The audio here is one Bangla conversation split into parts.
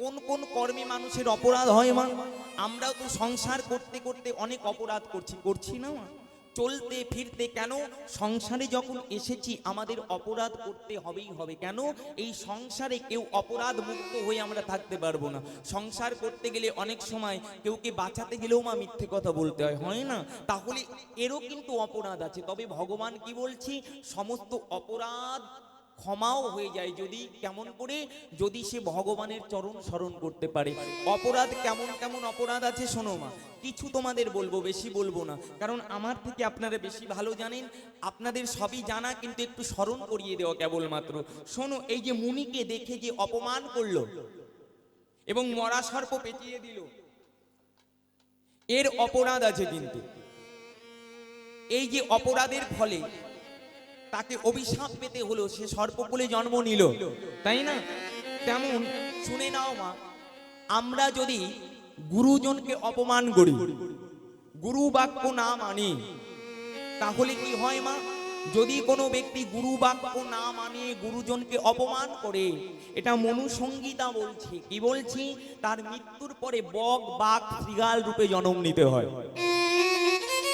কোন কোন কর্মে মানুষের অপরাধ হয় মা? আমরাও তো সংসার করতে করতে অনেক অপরাধ করছি করছি না মা? চলতে ফিরতে কেন? সংসারে যখন এসেছি, আমাদের অপরাধ করতে হবেই হবে। কেন? এই সংসারে কেউ অপরাধ মুক্ত হয়ে আমরা থাকতে পারব না। সংসার করতে গেলে অনেক সময় কেউকে বাঁচাতে গেলেও মা মিথ্যে কথা বলতে হয় হয় না? তাহলে এরও কিন্তু অপরাধ আছে। তবে ভগবান কি বলছি? সমস্ত অপরাধ ক্ষমাও হয়ে যায় যদি, কেমন করে? যদি সে ভগবানের চরণ স্মরণ করতে পারে। অপরাধ কেমন কেমন অপরাধ আছে শোনো মা, কিছু তোমাদের বলব, বেশি বলব না। কারণ আমার থেকে আপনারা বেশি ভালো জানেন, আপনাদের সবই জানা, কিন্তু একটু স্মরণ করিয়ে দেওয়া কেবলমাত্র। শোনো, এই যে মুনিকে দেখে যে অপমান করল এবং মরা সর্প পেঁচিয়ে দিল, এর অপরাধ আছে কিন্তু। এই যে অপরাধের ফলে তাকে অভিশাপ পেতে হলো, সে সর্পকুলে জন্ম নিল। তাই না? তেমন, শুনে নাও মা, আমরা যদি গুরুজনকে অপমান করি, গুরু বাক্য না মানি, তাহলে কি হয় মা? যদি কোনো ব্যক্তি গুরু বাক্য না মানে গুরুজনকে অপমান করে, এটা মনুসংগীতা বলছে। কি বলছি? তার মৃত্যুর পরে বক, বাক শ্রীগাল রূপে জন্ম নিতে হয়।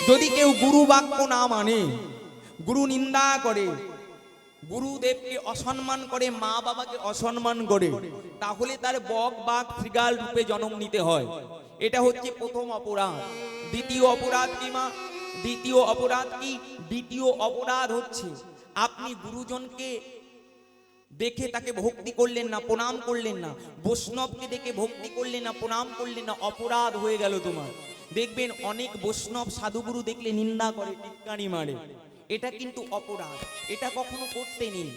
যদি কেউ গুরু বাক্য না মানে গুরু নিন্দা করে, গুরুদেবকে অসম্মান করে, মা বাবাকে অসম্মান করে, তাহলে তার বক বাঘ শ্রীগাল রূপে জন্ম নিতে হয়। এটা হচ্ছে প্রথম অপরাধ। দ্বিতীয় অপরাধ কি, মা? দ্বিতীয় অপরাধ কি? দ্বিতীয় অপরাধ হচ্ছে, আপনি গুরুজনকে দেখে তাকে ভক্তি করলেন না, প্রণাম করলেন না, বৈষ্ণবকে দেখে ভক্তি করলেন না, প্রণাম করলেন না, অপরাধ হয়ে গেল তোমার। দেখবেন অনেক বৈষ্ণব সাধুগুরু দেখলে নিন্দা করে, টিটকারি মারে। এটা কিন্তু অপরাধ। এটা কখনো করতে নেই।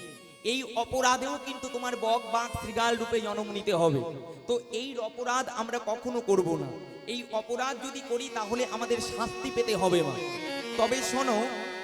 এই অপরাধেও কিন্তু তোমার বক বাঘ শ্রীগাল রূপে জন্ম নিতে হবে। তো এই অপরাধ আমরা কখনো করব না। এই অপরাধ যদি করি, তাহলে আমাদের শাস্তি পেতে হবে মা। তবে শোনো,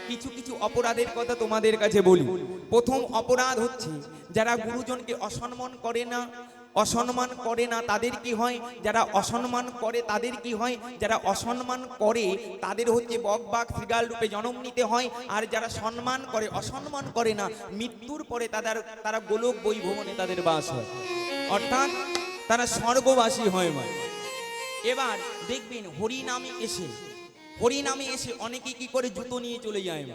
কিছু কিছু অপরাধের কথা তোমাদের কাছে বলি। প্রথম অপরাধ হচ্ছে, যারা গুরুজনকে অসম্মান করে না অসম্মান করে না তাদের কি হয়? যারা অসম্মান করে তাদের কি হয়? যারা অসম্মান করে তাদের হচ্ছে বক বাঘ রূপে জন্ম নিতে হয়। আর যারা সম্মান করে, অসম্মান করে না, মৃত্যুর পরে তাদের, তারা গোলক বৈভবনে তাদের বাস হয়। অর্থাৎ তারা স্বর্গবাসী হয় মা এবার দেখবেন হরি নামে এসে হরি নামে এসে অনেকে কি করে জুতো নিয়ে চলে যায়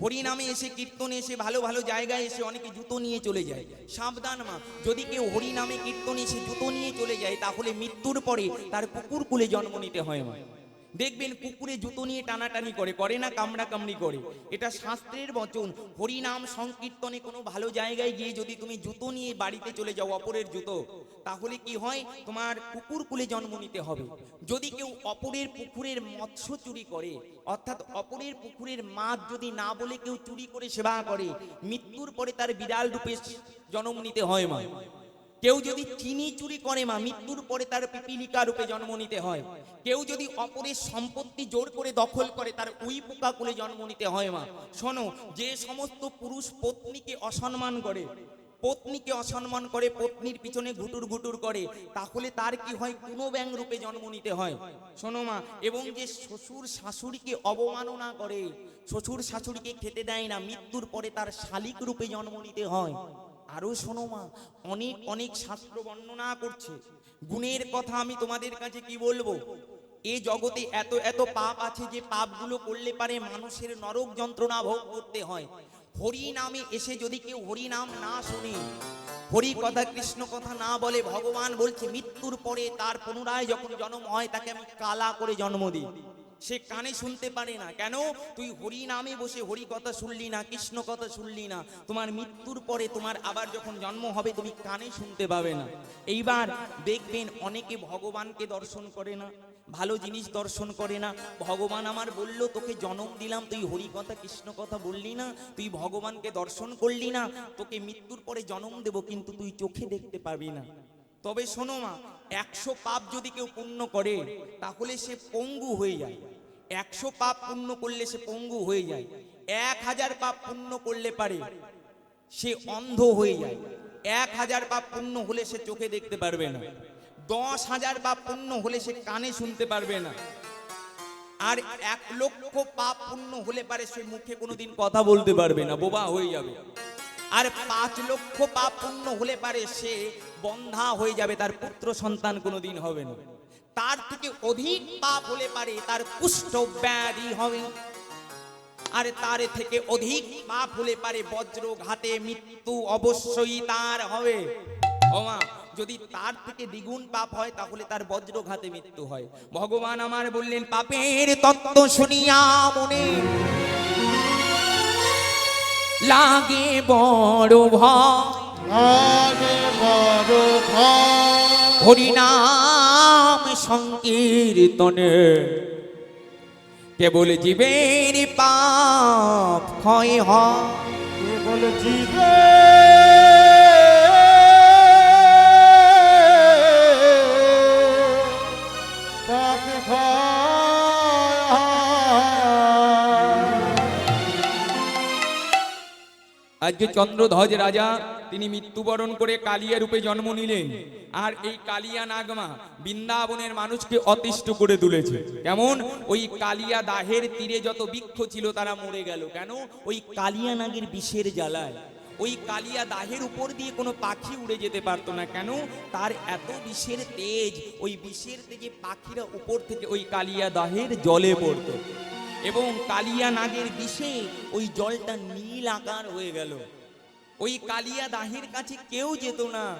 মা হরি নামে এসে কীর্তনে এসে ভালো ভালো জায়গায় এসে অনেকে জুতো নিয়ে চলে যায়। সাবধান মা, যদি কেউ হরিনামে কীর্তনে এসে জুতো নিয়ে চলে যায়, তাহলে মৃত্যুর পরে তার কুকুর কুলে জন্ম নিতে হয় মা। দেখবেন কুকুরে জুতো নিয়ে টানাটানি করে করে না কামড়া কামড়ি করে। এটা শাস্ত্রের বচন। হরিনাম সংকীর্তনে কোনো ভালো জায়গায় গিয়ে যদি তুমি জুতো নিয়ে বাড়িতে চলে যাও, অপরের জুতো, তাহলে কি হয়? তোমার কুকুর কুলে জন্ম নিতে হবে। যদি কেউ অপরের পুকুরের মৎস্য চুরি করে, অর্থাৎ অপরের পুকুরের মাছ যদি না বলে কেউ চুরি করে সেবা করে, মৃত্যুর পরে তার বিড়াল রূপে জন্ম নিতে হয় মা। কেউ যদি চিনি চুরি করে মা, মৃত্যুর পরে তার পিপিলিকা রূপে জন্ম নিতে হয়। কেউ যদি অপরের সম্পত্তি জোর করে দখল করে, তার উই পোকা কুলে জন্ম নিতে হয় মা। শোনো, যে সমস্ত পুরুষ পত্নীকে অসম্মান করে, পত্নীকে অসম্মান করে, পত্নীর পিছনে ঘুটুর ঘুটুর করে, তাহলে তার কি হয়? কোনো ব্যাং রূপে জন্ম নিতে হয়। শোনো মা, এবং যে শ্বশুর শাশুড়িকে অবমাননা করে, শ্বশুর শাশুড়িকে খেতে দেয় না, মৃত্যুর পরে তার শালিক রূপে জন্ম নিতে হয়। আরও শোনো মা, অনেক অনেক শাস্ত্র বর্ণনা করছে। গুণের কথা আমি তোমাদের কাছে কি বলব? এ জগতে এত এত পাপ আছে যে পাপগুলো করলে পারে মানুষের নরক যন্ত্রণা ভোগ করতে হয়। হরি নামে এসে যদি কেউ হরি নাম না শুনে, হরি কথা কৃষ্ণ কথা না বলে ভগবান বলছে, মৃত্যুর পরে তার পুনরায় যখন জন্ম হয়, তাকে আমি কালা করে জন্ম দিই। সে কানে শুনতে পারে না। কেন? তুই হরি নামে বসে হরি কথা শুনলি না কৃষ্ণ কথা শুনলি না। তোমার মৃত্যুর পরে তোমার আবার যখন জন্ম হবে, তুমি কানে শুনতে পাবে না। এইবার দেখবেন অনেকে ভগবানকে দর্শন করে না, ভালো জিনিস দর্শন করে না। ভগবান আমার বলল, তোকে জন্ম দিলাম, তুই হরি কথা কৃষ্ণ কথা বললি না, তুই ভগবানকে দর্শন করলি না। তোকে মৃত্যুর পরে জন্ম দেব, কিন্তু তুই চোখে দেখতে পাবি না। তবে শোনো মা, একশো পাপ যদি কেউ পূর্ণ করে, তাহলে সে পঙ্গু হয়ে যায়। একশো পাপ পূর্ণ করলে সে পঙ্গু হয়ে যায়। এক হাজার পাপ পূর্ণ করলে পারে, সে অন্ধ হয়ে যায়। এক হাজার পাপ পূর্ণ হলে সে চোখে দেখতে পারবে না। দশ হাজার পাপ পুণ্য হলে সে কানে শুনতে পারবে না। আর এক লক্ষ পাপ পূর্ণ হলে পারে, সে মুখে কোনোদিন কথা বলতে পারবে না, বোবা হয়ে যাবে। আর পাঁচ লক্ষ পাপ পূর্ণ হলে পারে, সে বন্ধা হয়ে যাবে তার পুত্র সন্তান কোনোদিন হবে না। তার থেকে অধিক পাপ হলে পারে, তার কুষ্ঠ ব্যাধি হবে। আর তার থেকে অধিক পাপ হলে পারে বজ্র ঘাতে মৃত্যু অবশ্যই তার হবে। যদি তার থেকে দ্বিগুণ পাপ হয়, তাহলে তার বজ্র ঘাতে মৃত্যু হয়। ভগবান আমার বললেন, পাপের তত্ত্ব শুনিয়া মনে লাগে বড় ভয়। হরিনাম সংকীর্তনে কেবল জীবের পাপ ক্ষয় হয়। কেবল জিবে আজকে চন্দ্রধ্বজ রাজা, তিনি মৃত্যুবরণ করে কালিয়া রূপে জন্ম নিলেন। আর এই কালিয়া নাগমা বৃন্দাবনের মানুষকে অতিষ্ঠ করে তুলেছে। কেমন? ওই কালিয়া দাহের তীরে যত বৃক্ষ ছিল, তারা মরে গেল। কেন? ওই কালিয়া নাগের বিষের জ্বালায়। ওই কালিয়া দাহের উপর দিয়ে কোনো পাখি উড়ে যেতে পারতো না। কেন? তার এত বিষের তেজ, ওই বিষের তেজে পাখিরা উপর থেকে ওই কালিয়া দাহের জলে পড়তো। এবং কালিয়া নাগের বিষে ওই জলটা নীল আকার হয়ে গেল। ওই কালিয়া দাহের কাছে কেউ যেত না।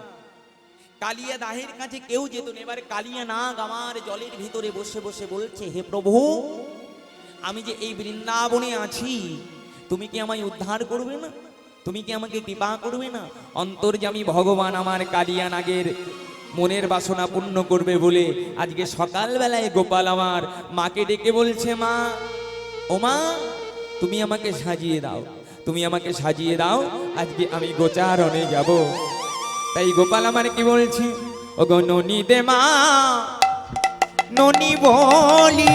কালিয়া দাহের কাছে কেউ যেত না। এবার কালিয়া নাগ আমার জলের ভিতরে বসে বসে বলছে, হে প্রভু, আমি যে এই বৃন্দাবনে আছি, তুমি কি আমায় উদ্ধার করবে না? তুমি কি আমাকে কৃপা করবে না? অন্তর্যামী ভগবান, আমার কালিয়া নাগের মনের বাসনা পূর্ণ করবে বলে আজকে সকালবেলায় গোপাল আমার মাকে ডেকে বলছে, মা ও মা তুমি আমাকে সাজিয়ে দাও, তুমি আমাকে সাজিয়ে দাও, আজকে আমি গোচারণে যাব। তাই গোপাল আমার কি বলছে? ও গো ননি দে মা, ননি বলি।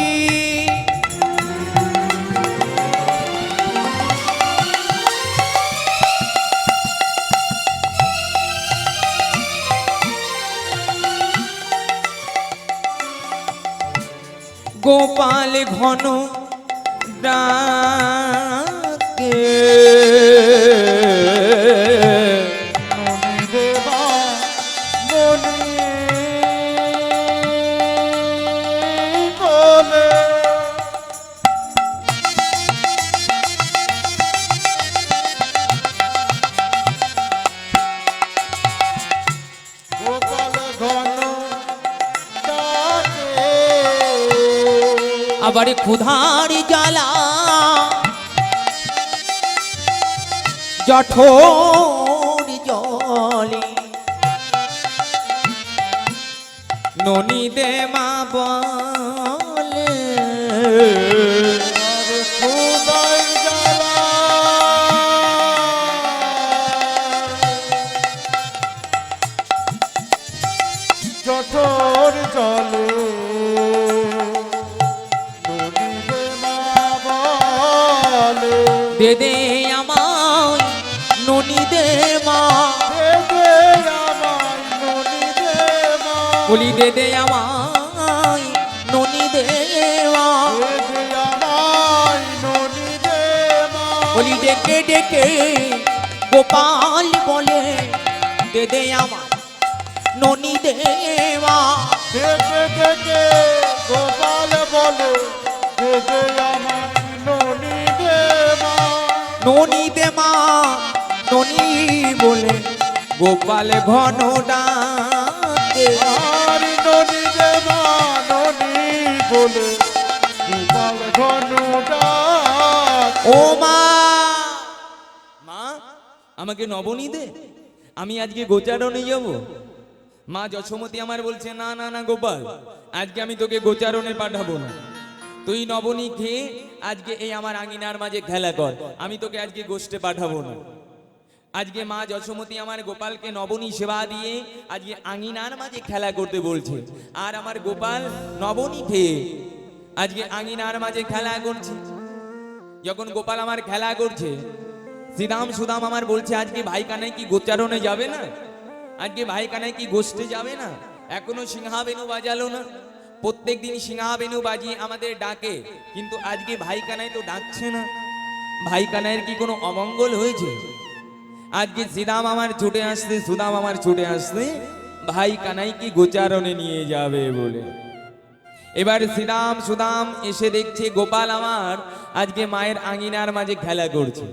গোপাল ঘন ডাকে আবার ক্ষুধার জ্বালা। জঠোর জলে। ননী দে মা বলে দে দে আমায় ননি দে মা আমায় বলি দে দে আমায় ননি দে মা আমায় বলি, ডেকে ডেকে গোপাল বলে দে দে আমার ননি দেওয়া দেখে দেখে গোপাল বলে দেবে আমায় নদীতে মা ননি দে মা ননি বলে, গোপাল ঘন আর দেবা নদী বলে, গোপাল ঘন ও মা মা, আমাকে নবনী দে, আমি আজকে গোচারণে যাব। মা যশোমতী আমার বলছে, না না না, গোপাল, আজকে আমি তোকে গোচারণে পাঠাবো না। তুই নবনী খেয়ে আজকে এই আমার আঙিনার মাঝে খেলা কর। আমি তোকে আজকে গোষ্ঠে পাঠাবো না। আজকে মা যশোমতী আমার গোপালকে নবনী সেবা দিয়ে আজকে আঙিনার মাঝে খেলা করতে বলছে। আর আমার গোপাল নবনী খেয়ে আজকে আঙিনার মাঝে খেলা করছে। যখন গোপাল আমার খেলা করছে, শ্রীরাম সুদাম আমার বলছে, আজকে ভাই কানাই কি গোচারণে যাবে না? আজকে ভাই কানাই কি গোষ্ঠে যাবে না? এখনও সিংহাবেনু বাজালো না। প্রত্যেক দিন সিংহাবেনু বাজিয়ে আমাদের ডাকে। কিন্তু আজকে ভাই কানাই তো ডাকছে না। ভাই কানাইয়ের কি কোনো অমঙ্গল হয়েছে? আজকে সিদাম আমার ছুটে আসতে সুদাম আমার ছুটে আসতে ভাই কানাইকে গোচারণে নিয়ে যাবে বলে। এবার শ্রীরাম সুদাম এসে দেখছে গোপাল আমার আজকে মায়ের আঙিনার মাঝে খেলা করছে।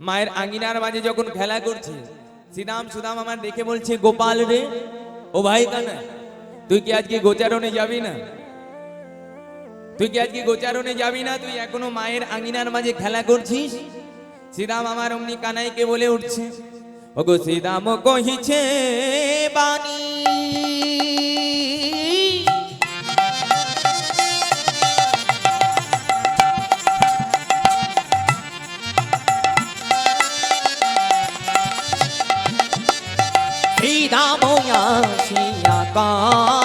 মায়ের আঙিনার মাঝে যখন খেলা করছে শ্রীরাম সুদাম আমার দেখে বলছে, গোপাল রে, ও ভাই কানা তুই কি আজকে গোচারণে যাবি না? তুই কি আজকে গোচারণে যাবি না? তুই এখনও মায়ের আঙিনার মাঝে খেলা করছিস? শ্রীরাম আমার অমনি কানাইকে বলে উঠছে, ওগো শ্রীরাম কহিছে, বাণী। শ্রীরাম কাহে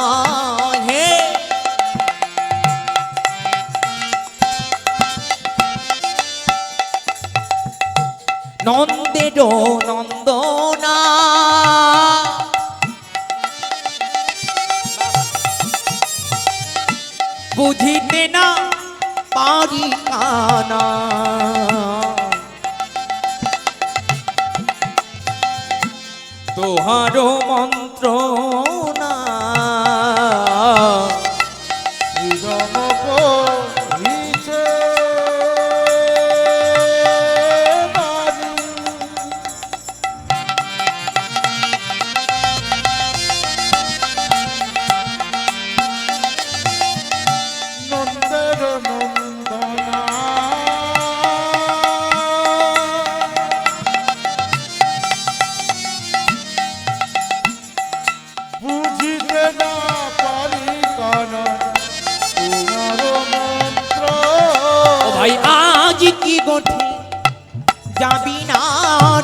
যাবি না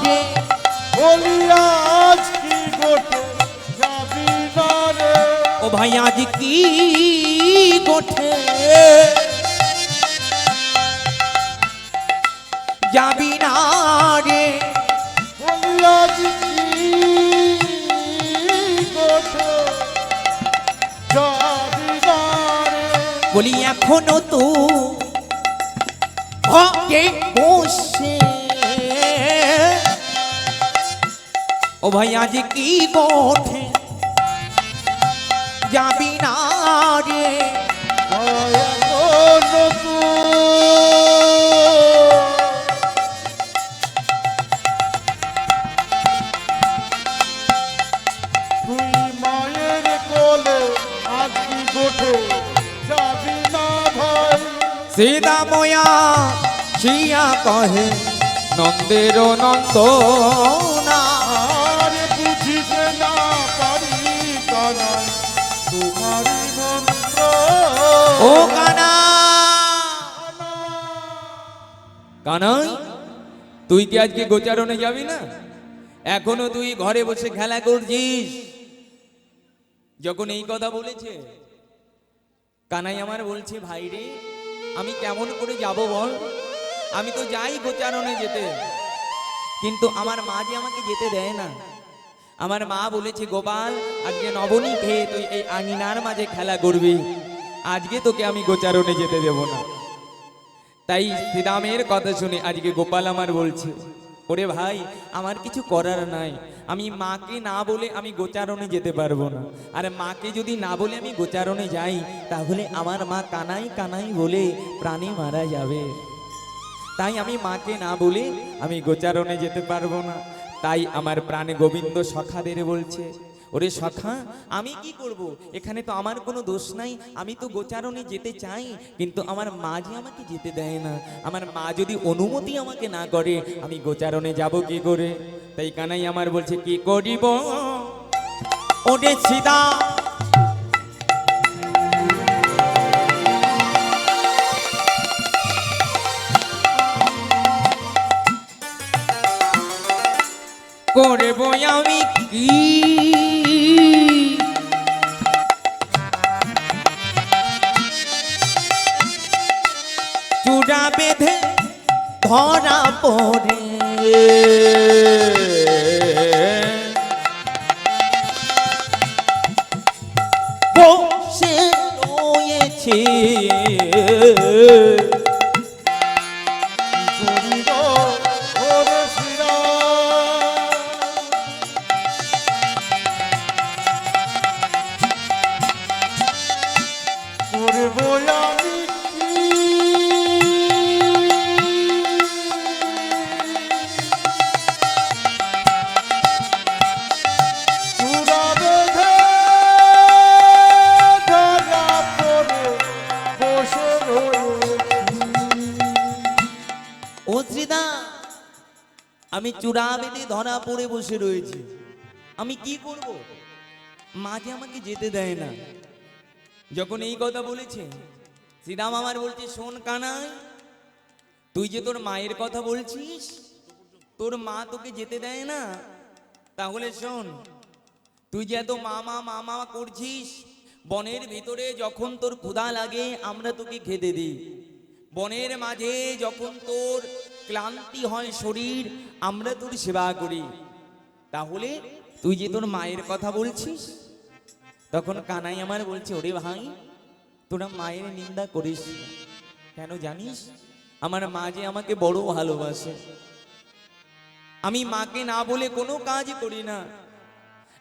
রে। বলি আজ কি গোটে যাবি না রে। ও ভাই আজ কি গঠে যাবি না রে। বলি আজ কি গোটে যাবি না রে। বলি এখনও তো ঘরে বসে ও ভাই আজ কি গঠে যাবি না রে? সীতা ময়া শিয়া কহে নন্দের নন্দ ও কানা। কানাই তুই কি আজকে গোচারণে যাবি না? এখনও তুই ঘরে বসে খেলা করছিস। যখন এই কথা বলেছে, কানাই আমার বলছে, ভাই রে, আমি কেমন করে যাব বল? আমি তো যাই গোচারণে যেতে। কিন্তু আমার মা যে আমাকে যেতে দেয় না। আমার মা বলেছে, গোপাল, আজকে নবনী খেয়ে তুই এই আঙিনার মাঝে খেলা করবি। আজকে তোকে আমি গোচারণে যেতে দেব না। তাই শ্রীরামের কথা শুনে আজকে গোপাল আমার বলছে, ওরে ভাই, আমার কিছু করার নাই। আমি মাকে না বলে আমি গোচারণে যেতে পারব না। আর মাকে যদি না বলে আমি গোচারণে যাই, তাহলে আমার মা কানাই কানাই বলে প্রাণে মারা যাবে। তাই আমি মাকে না বলে আমি গোচারণে যেতে পারব না। তাই আমার প্রাণে গোবিন্দ সখাদের বলছে, ওরে সখা, আমি কি করব? এখানে তো আমার কোনো দোষ নাই, আমি তো গোচারণে যেতে চাই, কিন্তু আমার মা যে আমাকে যেতে দেয় না, আমার মা যদি অনুমতি আমাকে না করে, আমি গোচারণে যাব কি করে? তাই কানাই আমার বলছে, কি করিব? ওরে সীতা করব আমি কি? চূড়া বেঁধে ধরা পড়ে। বসে রয়েছে। আমি চূড়া বেঁধে ধরা পড়ে বসে রয়েছি। আমি কি করব? মাঝে আমাকে যেতে দেয় না। যখন এই কথা বলেছে, শ্রীরাম আমার বলছে, শোন কানাই তুই যে তোর মায়ের কথা বলছিস, তোর মা তোকে যেতে দেয় না। তাহলে শোন, তুই যে এত মামা মামা করছিস, বনের ভিতরে যখন তোর ক্ষুধা লাগে, আমরা তোকে খেতে দিই। বনের মাঝে যখন তোর ক্লান্তি হয় শরীর, আমরা তোর সেবা করি। তাহলে তুই যে তোর মায়ের কথা বলছিস, তখন কানাই আমার বলছে, ওরে ভাই, তোরা মায়ের নিন্দা করিস কেন জানিস? আমার মা যে আমাকে বড় ভালোবাসে। আমি মাকে না বলে কোনো কাজ করি না।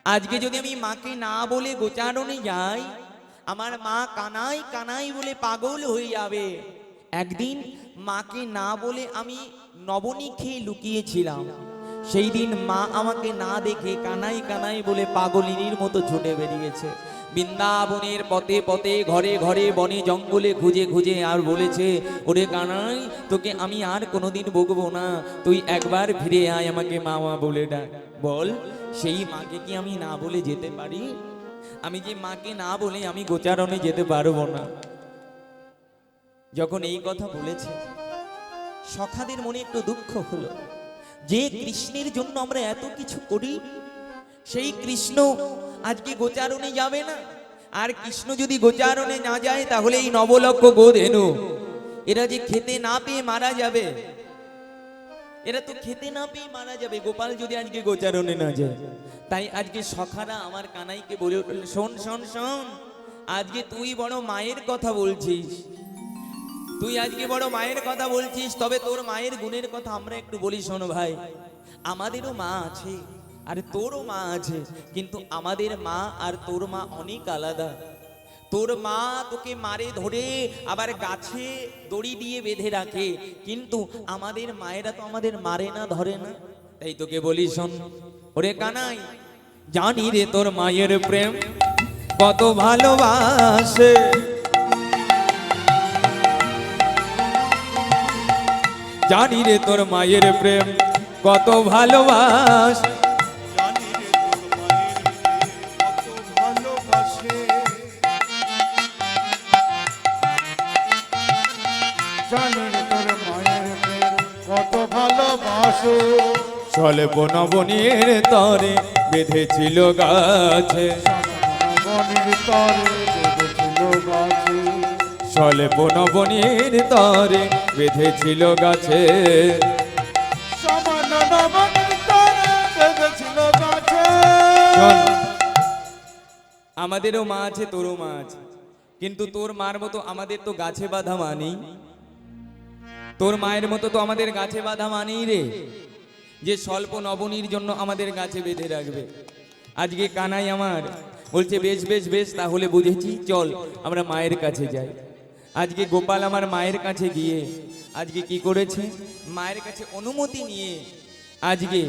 আজকে যদি আমি মাকে না বলে গোচারণে যাই, আমার মা কানাই কানাই বলে পাগল হয়ে যাবে। একদিন মাকে না বলে আমি নবনী খেয়ে লুকিয়েছিলাম। সেই দিন মা আমাকে না দেখে কানাই কানাই বলে পাগলিনীর মতো ছুটে বেরিয়েছে। বৃন্দাবনের পথে পথে ঘরে ঘরে বনে জঙ্গলে খুঁজে খুঁজে আর বলেছে, ওরে কানাই, তোকে আমি আর কোনোদিন বকবো না। তুই একবার ফিরে আয় আমাকে মামা বলে ডাক। বল, সেই মাকে কি আমি না বলে যেতে পারি? আমি যে মাকে না বলে আমি গোচারণে যেতে পারব না। যখন এই কথা বলেছে, সখাদের মনে একটু দুঃখ হলো। যে কৃষ্ণের জন্য আমরা এত কিছু করি, সেই কৃষ্ণ আজকে গোচারণে যাবে না। আর কৃষ্ণ যদি গোচারণে না যায়, তাহলে এই নবলক্ষ গোধেনু, এরা যে খেতে না পেয়ে মারা যাবে, এরা তো খেতে না পেয়ে মারা যাবে, গোপাল যদি আজকে গোচারণে না যায়। তাই আজকে সখারা আমার কানাইকে বলে শোন শোন শোন, আজকে তুই বড় মায়ের কথা বলছিস। তুই আজকে বড় মায়ের কথা বলছিস, তবে তোর মায়ের গুণের কথা আমরা একটু বলি, শোনো ভাই। আমাদেরও মা আছে, আর তোরও মা আছে, কিন্তু আমাদের মা আর তোর মা অনেক আলাদা। তোর মা তোকে মারে ধরে, আবার গাছে দড়ি দিয়ে বেঁধে রাখে, কিন্তু আমাদের মায়েরা তো আমাদের মারে না, ধরে না। তাই তোকে বলি, শোন। ওরে কানাই, জানি রে তোর মায়ের প্রেম, কত ভালোবাসে। জানি রে তোর মায়ের প্রেম কত ভালোবাস। জানি রে তোর মায়ের প্রেম কত ভালোবাসে। জানি রে তোর বেঁধেছিল গাছে বনির তরে বেঁধেছিল গাছে স্বল্প নবনীর তরে বেঁধেছিল গাছে। আমাদেরও মা আছে তোরও মা আছে। কিন্তু তোর মার মতো আমাদের তো গাছে বাঁধা মানি তোর মায়ের মতো তো আমাদের গাছে বাঁধা মানেই রে। যে স্বল্প নবনীর জন্য আমাদের গাছে বেঁধে রাখবে। আজকে কানাই আমার বলছে বেশ বেশ বেশ তাহলে বুঝেছি চল আমরা মায়ের কাছে যাই। আজকে গোপাল আমার মায়ের কাছে গিয়ে আজকে কি করেছে? মায়ের কাছে অনুমতি নিয়ে আজকে